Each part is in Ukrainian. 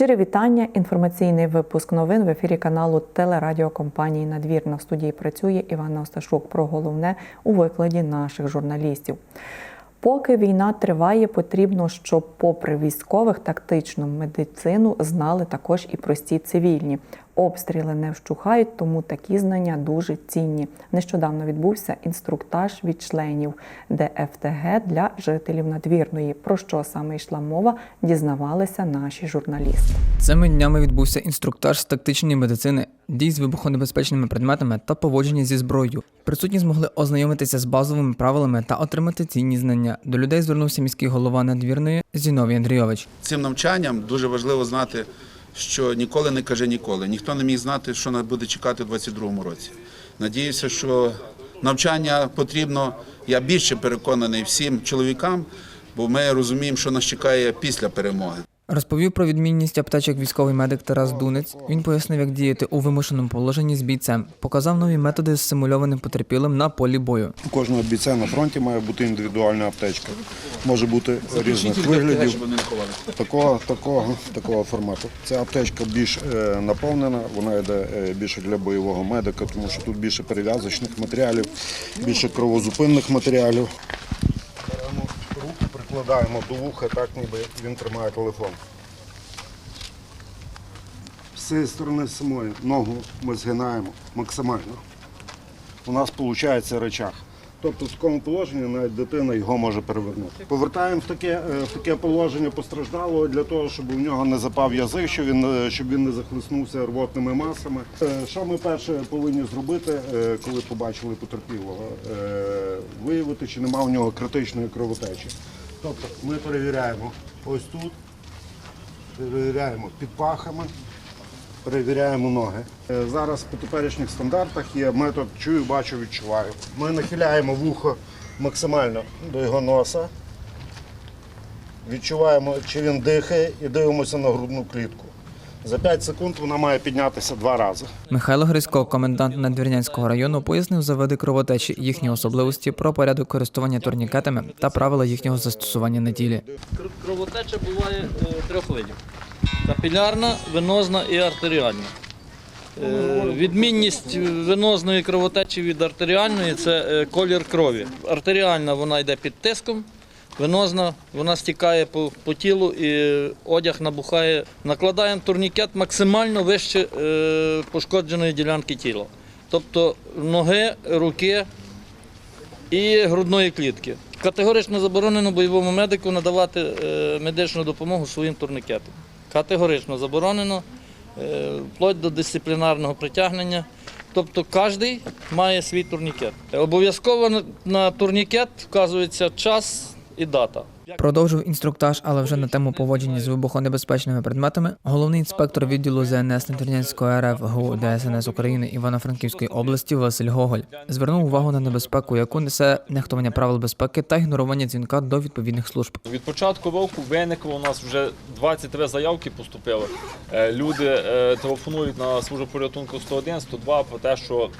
Щире вітання. Інформаційний випуск новин в ефірі каналу телерадіокомпанії Надвірна в студії працює Івана Осташук. Про головне у викладі наших журналістів. Поки війна триває, потрібно, щоб, попри військових, тактичну медицину знали також і прості цивільні. Обстріли не вщухають, тому такі знання дуже цінні. Нещодавно відбувся інструктаж від членів ДФТГ для жителів надвірної. Про що саме йшла мова, дізнавалися наші журналісти. Цими днями відбувся інструктаж з тактичної медицини, дій з вибухонебезпечними предметами та поводження зі зброєю. Присутні змогли ознайомитися з базовими правилами та отримати цінні знання. До людей звернувся міський голова надвірної Зіновій Андрійович. Цим навчанням дуже важливо знати, що ніколи не каже ніколи. Ніхто не міг знати, що нас буде чекати у 2022 році. Надіюся, що навчання потрібно. Я більше переконаний всім чоловікам, бо ми розуміємо, що нас чекає після перемоги. Розповів про відмінність аптечок військовий медик Тарас Дунець. Він пояснив, як діяти у вимушеному положенні з бійцем. Показав нові методи з симульованим потерпілим на полі бою. У кожного бійця на фронті має бути індивідуальна аптечка. Може бути різних виглядів, такого, такого, такого формату. Ця аптечка більш е, наповнена, вона йде е, більше для бойового медика, тому що тут більше перев'язочних матеріалів, більше кровозупинних матеріалів. Прикладаємо до вуха, так ніби він тримає телефон. З цієї сторони самої ногу ми згинаємо максимально у нас виходить речах. Тобто в такому положенні навіть дитина його може перевернути. Повертаємо в таке, е, в таке положення постраждалого для того, щоб у нього не запав язик, щоб він, е, щоб він не захлиснувся рвотними масами. Е, Що ми перше повинні зробити, коли побачили потерпілого? Виявити, чи немає у нього критичної кровотечі. Тобто ми перевіряємо ось тут, перевіряємо під пахами, перевіряємо ноги. Е, Зараз по теперішніх стандартах є метод чую, бачу, відчуваю. Ми нахиляємо вухо максимально до його носа, відчуваємо, чи він дихає, і дивимося на грудну клітку. За 5 секунд вона має піднятися два рази. Михайло Грисько, комендант Надвірнянського району, пояснив за види кровотечі, їхні особливості, про порядок користування турнікетами та правила їхнього застосування на тілі. Кровотеча буває е, трьох видів: капілярна, венозна і артеріальна. Е, Відмінність венозної кровотечі від артеріальної це е, колір крові. Артеріальна вона йде під тиском, венозна вона стікає по, по тілу і одяг набухає. Накладаємо турнікет максимально вище е, пошкодженої ділянки тіла. Тобто ноги, руки, і грудної клітки. Категорично заборонено бойовому медику надавати е, медичну допомогу своїм турнікетам. Категорично заборонено, е, вплоть до дисциплінарного притягнення. Тобто кожен має свій турнікет. Обов'язково на- турнікет вказується час і дата. Продовжив інструктаж, але вже на тему поводження з вибухонебезпечними предметами. Головний інспектор відділу ЗНС Надвірнянського РФ ГУ ДСНС України Івано-Франківської області Василь Гоголь звернув увагу на небезпеку, яку несе нехтування правил безпеки та ігнорування дзвінка до відповідних служб. Від початку року виникло у нас вже 23 заявки поступили. Е, Люди е, телефонують на службу порятунку 101, 102 про те, що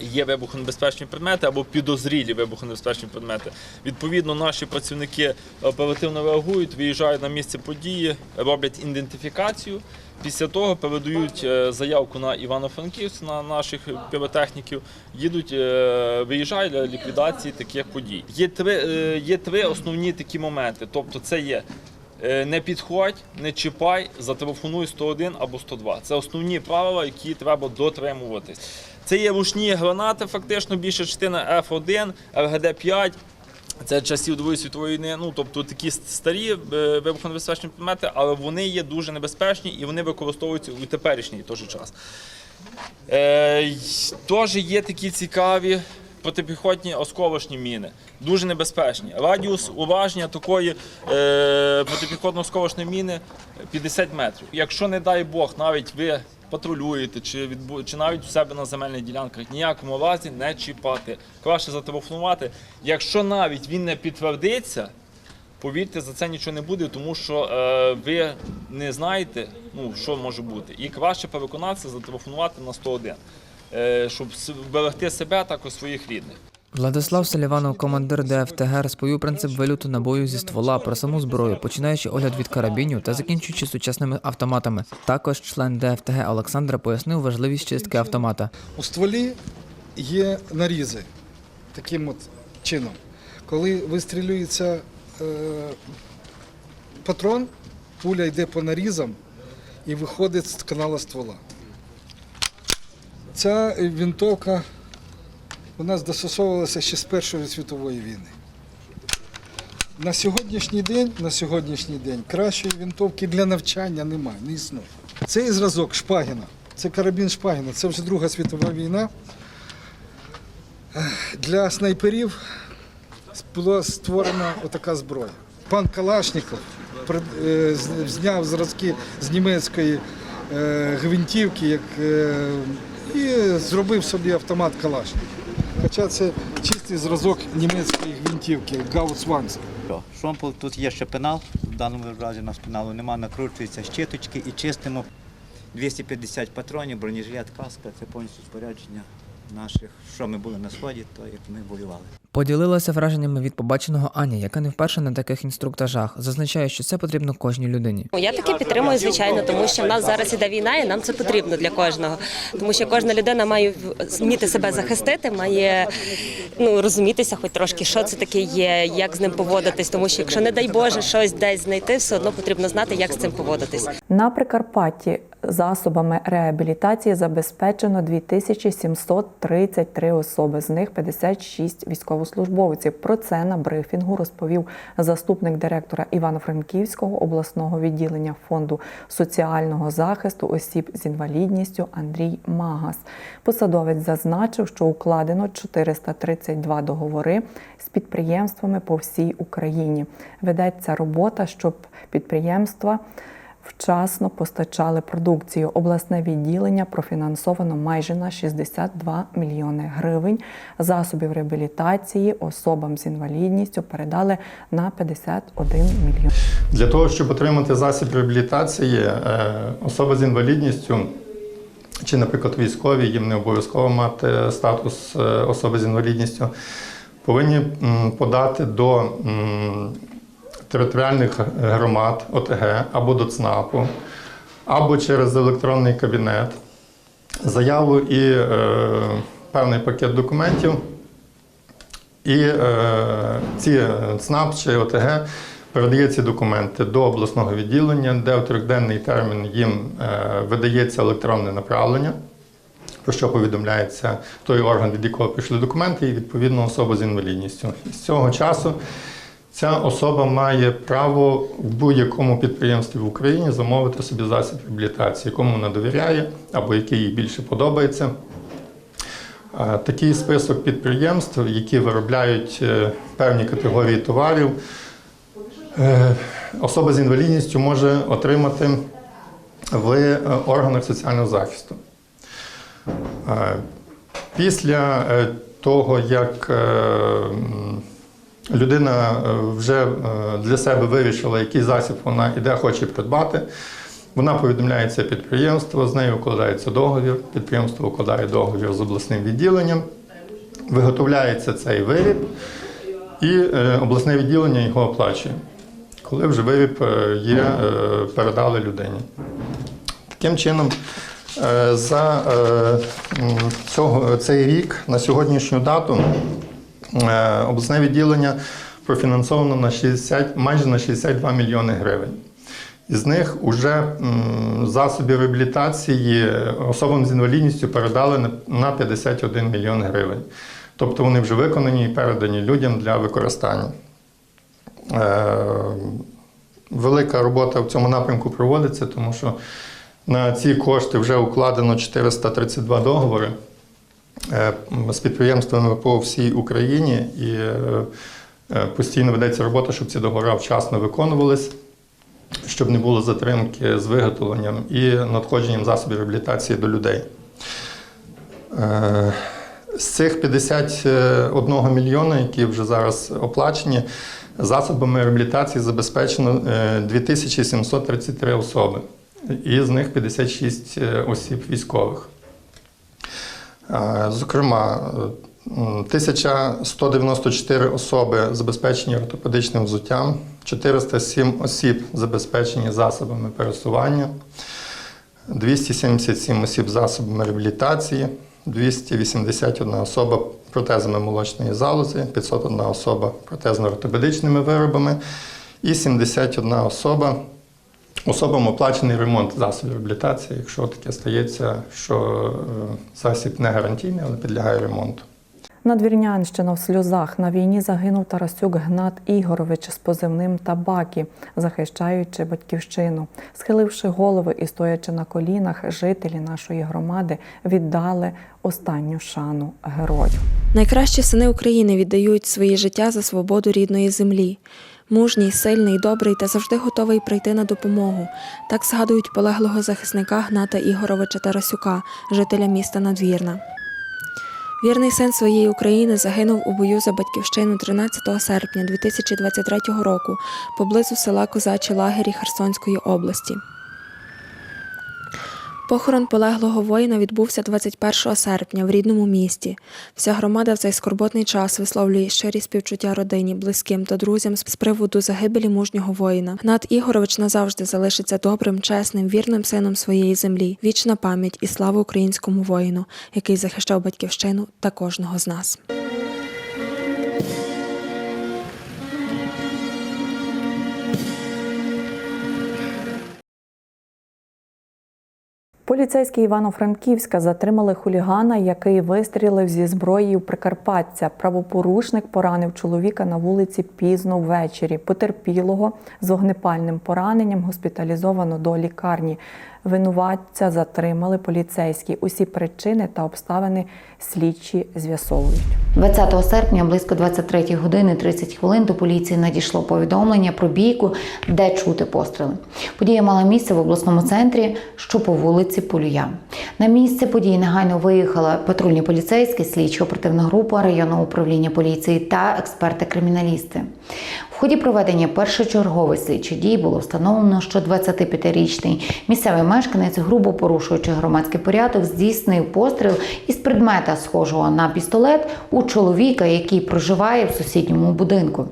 є вибухонебезпечні предмети або підозрілі вибухонебезпечні предмети. Відповідно, наші працівники оперативно реагують, виїжджають на місце події, роблять ідентифікацію. Після того передають е, заявку на Івано-Франківськ на наших піротехніків, їдуть, е, виїжджають для ліквідації таких подій. Є три, е, є три основні такі моменти. Тобто, це є не підходь, не чіпай, зателефонуй 101 або 102. Це основні правила, які треба дотримуватись. Це є ручні гранати, фактично більша частина F1, РГД-5. Це часів Другої світової війни, ну тобто такі старі е, вибухонебезпечні предмети, але вони є дуже небезпечні і вони використовуються у теперішній теж час. Е, Теж є такі цікаві протипіхотні осколочні міни, дуже небезпечні. Радіус ураження такої е, протипіхотно-осколочної міни 50 метрів. Якщо, не дай Бог, навіть ви патрулюєте чи, відбу... чи навіть у себе на земельних ділянках, ніякому разі не чіпати. Краще зателефонувати. Якщо навіть він не підтвердиться, повірте, за це нічого не буде, тому що е, ви не знаєте, ну, що може бути. І краще переконатися, зателефонувати на 101, е, щоб с- вберегти себе також своїх рідних. Владислав Селіванов, командир ДФТГ, розповів принцип вилюту набою зі ствола про саму зброю, починаючи огляд від карабінів та закінчуючи сучасними автоматами. Також член ДФТГ Олександра пояснив важливість чистки автомата. У стволі є нарізи таким от чином. Коли вистрілюється е, патрон, пуля йде по нарізам і виходить з канала ствола. Ця винтовка у нас застосовувалася ще з Першої світової війни. На сьогоднішній день, на сьогоднішній день кращої винтовки для навчання немає, не існує. Цей зразок Шпагіна, це карабін Шпагіна, це вже Друга світова війна. Для снайперів була створена отака зброя. Пан Калашніков е, зняв зразки з німецької е, гвинтівки як, е, і зробив собі автомат Калашников. Хоча це чистий зразок німецької гвинтівки Гаусванс. Шомпол, тут є ще пенал, в даному разі у нас пеналу нема, накручуються щиточки і чистимо 250 патронів, бронежилет, каска, це повністю спорядження наших, що ми були на сході, то як ми воювали. Поділилася враженнями від побаченого Аня, яка не вперше на таких інструктажах. Зазначає, що це потрібно кожній людині. Ну, Я таки підтримую, звичайно, тому що в нас зараз іде війна, і нам це потрібно для кожного. Тому що кожна людина має вміти себе захистити, має ну розумітися, хоч трошки, що це таке є, як з ним поводитись. Тому що якщо не дай Боже щось десь знайти, все одно потрібно знати, як з цим поводитись. На Прикарпатті засобами реабілітації забезпечено 2733 особи, з них 56 військовослужбовців. Про це на брифінгу розповів заступник директора Івано-Франківського обласного відділення фонду соціального захисту осіб з інвалідністю Андрій Магас. Посадовець зазначив, що укладено 432 договори з підприємствами по всій Україні. Ведеться робота, щоб підприємства вчасно постачали продукцію. Обласне відділення профінансовано майже на 62 мільйони гривень. Засобів реабілітації особам з інвалідністю передали на 51 мільйон. Для того, щоб отримати засіб реабілітації, е, особи з інвалідністю чи, наприклад, військові, їм не обов'язково мати статус е, особи з інвалідністю, повинні подати до територіальних громад ОТГ або до ЦНАПу, або через електронний кабінет заяву і е, певний пакет документів. І е, ці е, ЦНАП чи ОТГ передає ці документи до обласного відділення, де в трьохденний термін їм е, видається електронне направлення, про що повідомляється той орган, від якого прийшли документи, і відповідно особа з інвалідністю. З цього часу ця особа має право в будь-якому підприємстві в Україні замовити собі засіб реабілітації, якому вона довіряє або який їй більше подобається. Такий список підприємств, які виробляють е, певні категорії товарів, е, особа з інвалідністю може отримати в е, органах соціального захисту. Після того, як людина е, вже е, для себе вирішила, який засіб вона і де хоче придбати, вона повідомляє це підприємство, з нею укладається договір, підприємство укладає договір з обласним відділенням, виготовляється цей виріб, і е, обласне відділення його оплачує, коли вже виріб є, передали людині. Таким чином, за цього, цей рік на сьогоднішню дату обласне відділення профінансовано на 60, майже на 62 мільйони гривень. Із них вже засобів реабілітації особам з інвалідністю передали на- на 51 мільйон гривень. Тобто вони вже виконані і передані людям для використання. Е, Велика робота в цьому напрямку проводиться, тому що на ці кошти вже укладено 432 договори е, з підприємствами по всій Україні, і е, е, постійно ведеться робота, щоб ці договори вчасно виконувались, щоб не було затримки з виготовленням і надходженням засобів реабілітації до людей. Е, З цих 51 мільйона, які вже зараз оплачені, засобами реабілітації забезпечено е, 2733 особи, і з них 56 осіб військових. Е, Зокрема, е, М, 1194 особи забезпечені ортопедичним взуттям, 407 осіб забезпечені засобами пересування, 277 осіб засобами реабілітації, 281 особа протезами молочної залози, 501 особа протезно-ортопедичними виробами і 71 особа особам оплачений ремонт засобів реабілітації, якщо таке стається, що е, засіб не гарантійний, але підлягає ремонту. Надвірнянщина в сльозах на війні загинув Тарасюк Гнат Ігорович з позивним Табакі, захищаючи батьківщину. Схиливши голови і стоячи на колінах, жителі нашої громади віддали останню шану герою. Найкращі сини України віддають свої життя за свободу рідної землі. Мужній, сильний, добрий та завжди готовий прийти на допомогу. Так згадують полеглого захисника Гната Ігоровича Тарасюка, жителя міста Надвірна. Вірний син своєї України загинув у бою за батьківщину 13 серпня 2023 року поблизу села Козачі Лагері Херсонської області. Похорон полеглого воїна відбувся 21 серпня в рідному місті. Вся громада в цей скорботний час висловлює щирі співчуття родині, близьким та друзям з приводу загибелі мужнього воїна. Гнат Ігорович назавжди залишиться добрим, чесним, вірним сином своєї землі. Вічна пам'ять і слава українському воїну, який захищав батьківщину та кожного з нас. Поліцейські Івано-Франківська затримали хулігана, який вистрілив зі зброї у Прикарпаття. Правопорушник поранив чоловіка на вулиці пізно ввечері. Потерпілого з вогнепальним пораненням госпіталізовано до лікарні. Винуватця затримали поліцейські. Усі причини та обставини слідчі з'ясовують. 20 серпня близько 23 години 30 хвилин до поліції надійшло повідомлення про бійку, де чути постріли. Подія мала місце в обласному центрі, що по вулиці Полюя. На місце події негайно виїхала патрульні поліцейські, слідчо оперативна група районного управління поліції та експерти-криміналісти. Ході проведення першочергових слідчих дій було встановлено, що 25-річний місцевий мешканець, грубо порушуючи громадський порядок, здійснив постріл із предмета, схожого на пістолет, у чоловіка, який проживає в сусідньому будинку.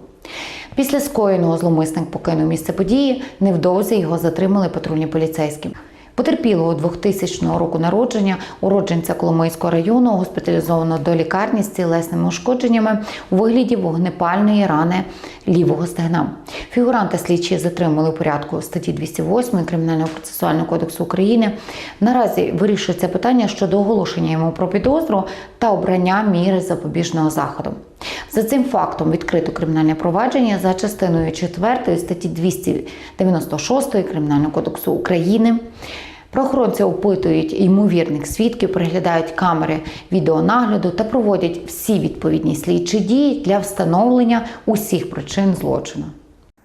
Після скоєного зловмисник покинув місце події. Невдовзі його затримали патрульні поліцейські. Потерпілого 2000 року народження, уродженця Коломийського району, госпіталізовано до лікарні з тілесними ушкодженнями у вигляді вогнепальної рани лівого стегна. Фігуранта слідчі затримали у порядку статті 208 Кримінального процесуального кодексу України. Наразі вирішується питання щодо оголошення йому про підозру та обрання міри запобіжного заходу. За цим фактом відкрито кримінальне провадження за частиною 4 статті 296 Кримінального кодексу України. Прохоронці опитують ймовірних свідків, переглядають камери відеонагляду та проводять всі відповідні слідчі дії для встановлення усіх причин злочину.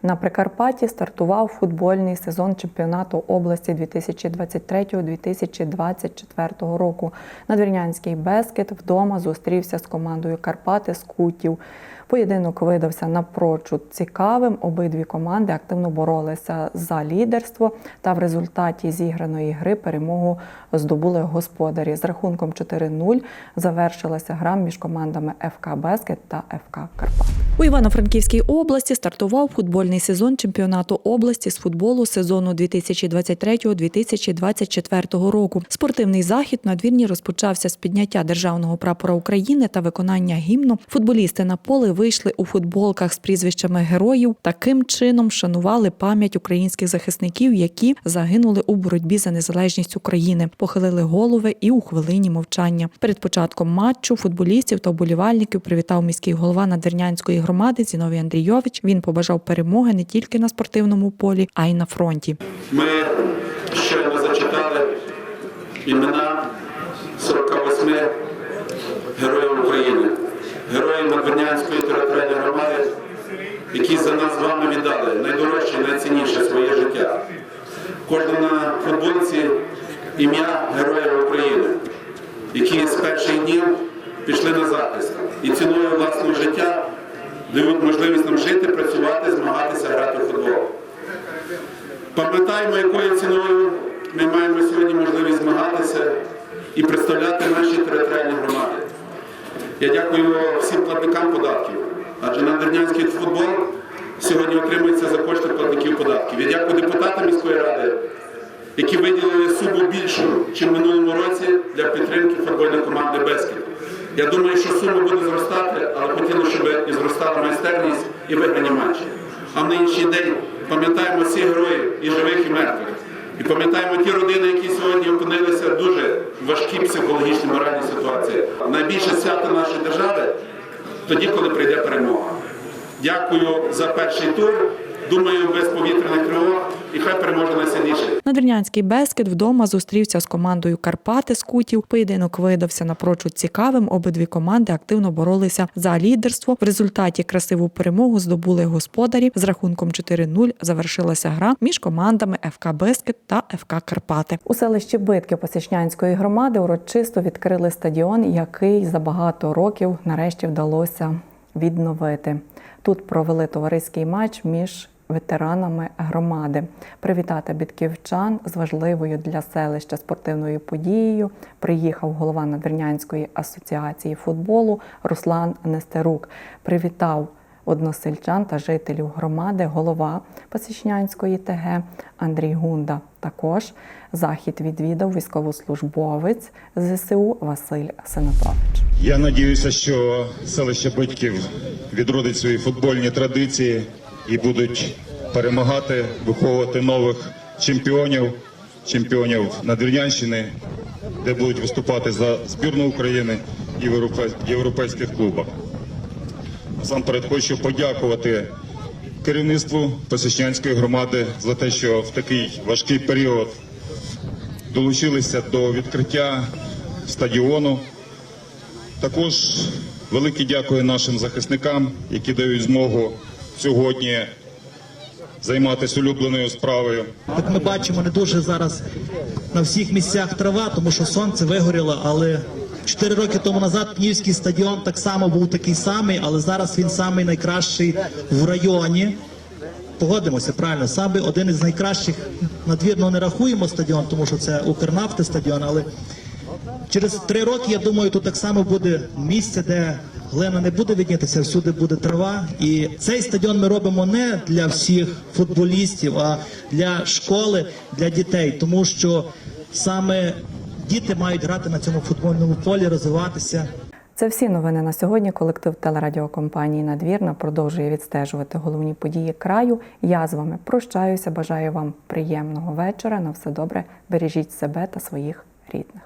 На Прикарпатті стартував футбольний сезон чемпіонату області 2023-2024 року. Надвірнянський Бескет вдома зустрівся з командою Карпати Скутів. Поєдинок видався напрочуд цікавим. Обидві команди активно боролися за лідерство, та в результаті зіграної гри перемогу здобули господарі. З рахунком 4-0 завершилася гра між командами ФК Бескет та ФК Карпат. У Івано-Франківській області стартував футбольний сезон чемпіонату області з футболу сезону 2023-2024 року. Спортивний захід на двірні розпочався з підняття державного прапора України та виконання гімну. Футболісти на поле вийшли у футболках з прізвищами героїв. Таким чином шанували пам'ять українських захисників, які загинули у боротьбі за незалежність України. Похилили голови і у хвилині мовчання. Перед початком матчу футболістів та вболівальників привітав міський голова Надвірнянської громади Зіновій Андрійович. Він побажав перемоги не тільки на спортивному полі, а й на фронті. Ми щойно зачитали імена 48 героїв України, героїв Надвірнянської територіальної громади, які за нас з вами віддали найдорожче, найцінніше своє життя. Кожна на футболці ім'я Героя України, які з перших днів пішли на захист і ціною власного життя дають можливість нам жити, працювати, змагатися, грати в футбол. Пам'ятаємо, якою ціною ми маємо сьогодні можливість змагатися і представляти наші територіальні громади. Я дякую всім платникам податків, адже надвірнянський футбол сьогодні отримується за кошти платників податків. Я дякую депутатам міської ради, які виділили суму більшу, ніж в минулому році для підтримки футбольної команди Бескіт. Я думаю, що сума буде зростати, але хотіли, щоб і зростала майстерність і виграні матчі. А в нинішній день пам'ятаємо всіх героїв і живих, і мертвих. І пам'ятаємо ті родини, які сьогодні опинилися в дуже важкій психологічній моральній ситуації. Найбільше свято нашої держави тоді, коли прийде перемога. Дякую за перший тур. Думаю, без повітряних тривог і хай переможе найсильніший. Надвірнянський Бескет вдома зустрівся з командою Карпати Скутів. Поєдинок видався напрочуд цікавим. Обидві команди активно боролися за лідерство. В результаті красиву перемогу здобули господарі. З рахунком 4-0 завершилася гра між командами ФК Бескет та ФК Карпати. У селищі Битки Посічнянської громади урочисто відкрили стадіон, який за багато років нарешті вдалося відновити. Тут провели товариський матч між ветеранами громади. Привітати бітківчан з важливою для селища спортивною подією приїхав голова Надвірнянської асоціації футболу Руслан Нестерук. Привітав односельчан та жителів громади голова Посічнянської ТГ Андрій Гунда. Також захід відвідав військовослужбовець ЗСУ Василь Сенатович. Я надіюся, що селище Батьків відродить свої футбольні традиції і будуть перемагати, виховувати нових чемпіонів, чемпіонів Надвірнянщини, де будуть виступати за збірну України і в європейських клубах. Насамперед хочу подякувати керівництву Посічнянської громади за те, що в такий важкий період долучилися до відкриття стадіону. Також велике дякую нашим захисникам, які дають змогу сьогодні займатися улюбленою справою. Як ми бачимо, не дуже зараз на всіх місцях трава, тому що сонце вигоріло, але чотири роки тому назад Пнівський стадіон так само був такий самий, але зараз він самий найкращий в районі. Погодимося, правильно, саме один із найкращих надвірно не рахуємо стадіон, тому що це Укрнафти стадіон, але через три роки, я думаю, тут так само буде місце, де глина не буде віднятися, всюди буде трава. І цей стадіон ми робимо не для всіх футболістів, а для школи, для дітей, тому що саме діти мають грати на цьому футбольному полі, розвиватися. Це всі новини на сьогодні. Колектив телерадіокомпанії Надвірна продовжує відстежувати головні події краю. Я з вами прощаюся. Бажаю вам приємного вечора. На все добре. Бережіть себе та своїх рідних.